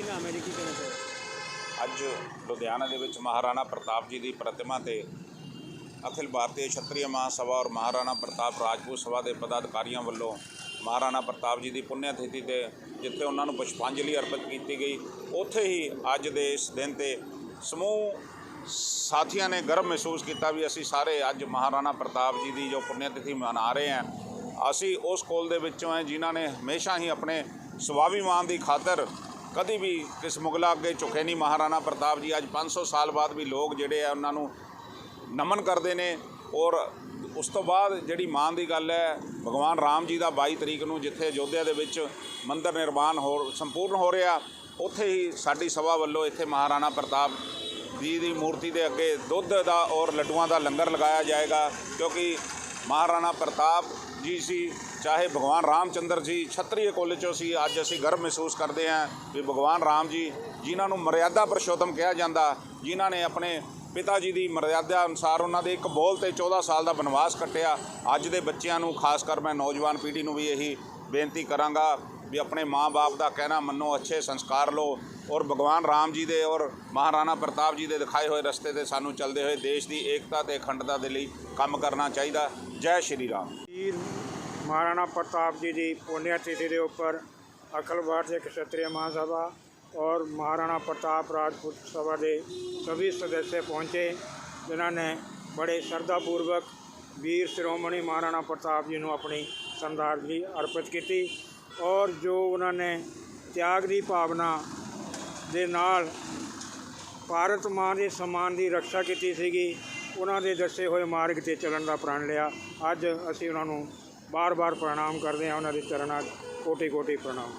ਕੀ ਨਾਮ ਹੈ ਜੀ? ਕੀ ਕਹਿਣਾ ਚਾਹੋਗੇ ਅੱਜ ਲੁਧਿਆਣਾ ਦੇ ਵਿੱਚ ਮਹਾਰਾਣਾ ਪ੍ਰਤਾਪ ਜੀ ਦੀ ਪ੍ਰਤਿਮਾ ਤੇ ਅਖਿਲ ਭਾਰਤੀ ਛਤਰੀ ਮਹਾਸਭਾ ਔਰ ਮਹਾਰਾਣਾ ਪ੍ਰਤਾਪ ਰਾਜਪੂਤ ਸਭਾ ਦੇ ਪਦਾਧਿਕਾਰੀਆਂ ਵੱਲੋਂ ਮਹਾਰਾਣਾ ਪ੍ਰਤਾਪ ਜੀ ਦੀ ਪੁੰਨਿਆ ਤਿਥੀ ਤੇ ਜਿੱਥੇ ਉਹਨਾਂ ਨੂੰ ਪੁਸ਼ਪਾਂਜਲੀ ਅਰਪਿਤ ਕੀਤੀ ਗਈ, ਉੱਥੇ ਹੀ ਅੱਜ ਦੇ ਇਸ ਦਿਨ ਤੇ ਸਮੂਹ ਸਾਥੀਆਂ ਨੇ ਗਰਵ ਮਹਿਸੂਸ ਕੀਤਾ ਵੀ ਅਸੀਂ ਸਾਰੇ ਅੱਜ ਮਹਾਰਾਣਾ ਪ੍ਰਤਾਪ ਜੀ ਦੀ ਜੋ ਪੁੰਨਿਆ ਤਿਥੀ ਮਨਾ ਰਹੇ ਹਾਂ, ਅਸੀਂ ਉਸ ਕੋਲ ਦੇ ਵਿੱਚੋਂ ਹੈ ਜਿਨ੍ਹਾਂ ਨੇ ਹਮੇਸ਼ਾ ਹੀ ਆਪਣੇ ਸਵਾਭੀਮਾਨ ਦੀ ਖਾਤਰ ਕਦੀ ਵੀ ਕਿਸ ਮੁਗਲਾ ਅੱਗੇ ਝੁਕੇ ਨਹੀਂ। ਮਹਾਰਾਣਾ ਪ੍ਰਤਾਪ ਜੀ, ਅੱਜ 500 ਸਾਲ ਬਾਅਦ ਵੀ ਲੋਕ ਜਿਹੜੇ ਆ, ਉਹਨਾਂ ਨੂੰ ਨਮਨ ਕਰਦੇ ਨੇ ਔਰ ਉਸ ਤੋਂ ਬਾਅਦ ਜਿਹੜੀ ਮਾਨ ਦੀ ਗੱਲ ਹੈ, ਭਗਵਾਨ ਰਾਮ ਜੀ ਦਾ 22 ਤਰੀਕ ਨੂੰ ਜਿੱਥੇ ਅਯੋਧਿਆ ਦੇ ਵਿੱਚ ਮੰਦਿਰ ਨਿਰਮਾਣ ਹੋ, ਸੰਪੂਰਨ ਹੋ ਰਿਹਾ, ਉੱਥੇ ਹੀ ਸਾਡੀ ਸਭਾ ਵੱਲੋਂ ਇੱਥੇ ਮਹਾਰਾਣਾ ਪ੍ਰਤਾਪ ਜੀ ਦੀ ਮੂਰਤੀ ਦੇ ਅੱਗੇ ਦੁੱਧ ਦਾ ਔਰ ਲੱਡੂਆਂ ਦਾ ਲੰਗਰ ਲਗਾਇਆ ਜਾਏਗਾ, ਕਿਉਂਕਿ ਮਹਾਰਾਣਾ ਪ੍ਰਤਾਪ ਜੀ ਸੀ, ਚਾਹੇ ਭਗਵਾਨ ਰਾਮਚੰਦਰ ਜੀ ਛਤਰੀਏ ਕੁੱਲ ਚੋਂ ਸੀ, ਅੱਜ ਅਸੀਂ ਗਰਵ ਮਹਿਸੂਸ ਕਰਦੇ ਹਾਂ ਵੀ ਭਗਵਾਨ ਰਾਮ ਜੀ, ਜਿਨ੍ਹਾਂ ਨੂੰ ਮਰਿਆਦਾ ਪਰਸ਼ੋਤਮ ਕਿਹਾ ਜਾਂਦਾ, ਜਿਨ੍ਹਾਂ ਨੇ ਆਪਣੇ ਪਿਤਾ ਜੀ ਦੀ ਮਰਿਆਦਾ ਅਨੁਸਾਰ ਉਹਨਾਂ ਦੇ ਇੱਕ ਬੋਲ ਤੇ 14 ਸਾਲ ਦਾ ਬਨਵਾਸ ਕੱਟਿਆ। ਅੱਜ ਦੇ ਬੱਚਿਆਂ ਨੂੰ, ਖਾਸ ਕਰ ਮੈਂ ਨੌਜਵਾਨ ਪੀੜ੍ਹੀ ਨੂੰ ਵੀ ਇਹੀ ਬੇਨਤੀ ਕਰਾਂਗਾ ਵੀ ਆਪਣੇ ਮਾਂ-ਬਾਪ ਦਾ ਕਹਿਣਾ ਮੰਨੋ, ਅੱਛੇ ਸੰਸਕਾਰ ਲਓ ਔਰ ਭਗਵਾਨ ਰਾਮ ਜੀ ਦੇ ਔਰ ਮਹਾਰਾਣਾ ਪ੍ਰਤਾਪ ਜੀ ਦੇ ਦਿਖਾਏ ਹੋਏ ਰਸਤੇ ਤੇ ਸਾਨੂੰ ਚੱਲਦੇ ਹੋਏ ਦੇਸ਼ ਦੀ ਏਕਤਾ ਤੇ ਅਖੰਡਤਾ ਦੇ ਲਈ ਕੰਮ ਕਰਨਾ ਚਾਹੀਦਾ। ਜੈ ਸ਼੍ਰੀ ਰਾਮ। ਮਹਾਰਾਣਾ ਪ੍ਰਤਾਪ ਜੀ ਦੀ ਪੁੰਨਿਆ ਤਿਥੀ ਦੇ ਉੱਪਰ ਅਕਲ ਅਖਲ ਭਾਰਤੀ ਕਸ਼ਤਰੀ ਮਹਾਸਭਾ ਔਰ ਮਹਾਰਾਣਾ ਪ੍ਰਤਾਪ ਰਾਜਪੂਤ ਸਭਾ ਦੇ ਸਭੀ ਸਦस्य ਪਹੁੰਚੇ, ਜਿਨ੍ਹਾਂ ਨੇ ਬੜੇ ਸ਼ਰਧਾ ਪੂਰਵਕ ਵੀਰ ਸ਼੍ਰੋਮਣੀ ਮਹਾਰਾਣਾ ਪ੍ਰਤਾਪ ਜੀ ਨੂੰ ਆਪਣੀ ਸ਼ਰਧਾਂਜਲੀ ਅਰਪਿਤ ਕੀਤੀ। ਔਰ ਜੋ ਉਹਨਾਂ ਨੇ ਤਿਆਗ ਦੀ ਭਾਵਨਾ ਦੇ ਨਾਲ ਭਾਰਤ ਮਾਂ ਦੇ ਸਮਾਨ ਦੀ ਰੱਖਿਆ ਕੀਤੀ ਸੀਗੀ, ਉਹਨਾਂ ਦੇ ਦੱਸੇ ਹੋਏ ਮਾਰਗ ਤੇ ਚੱਲਣ ਦਾ ਪ੍ਰਣ ਲਿਆ। ਅੱਜ ਅਸੀਂ ਉਹਨਾਂ ਨੂੰ ਬਾਰ-ਬਾਰ ਪ੍ਰਣਾਮ ਕਰਦੇ ਹਾਂ, ਉਹਨਾਂ ਦੇ ਚਰਨਾਂ 'ਚ ਕੋਟੀ ਕੋਟੀ ਪ੍ਰਣਾਮ।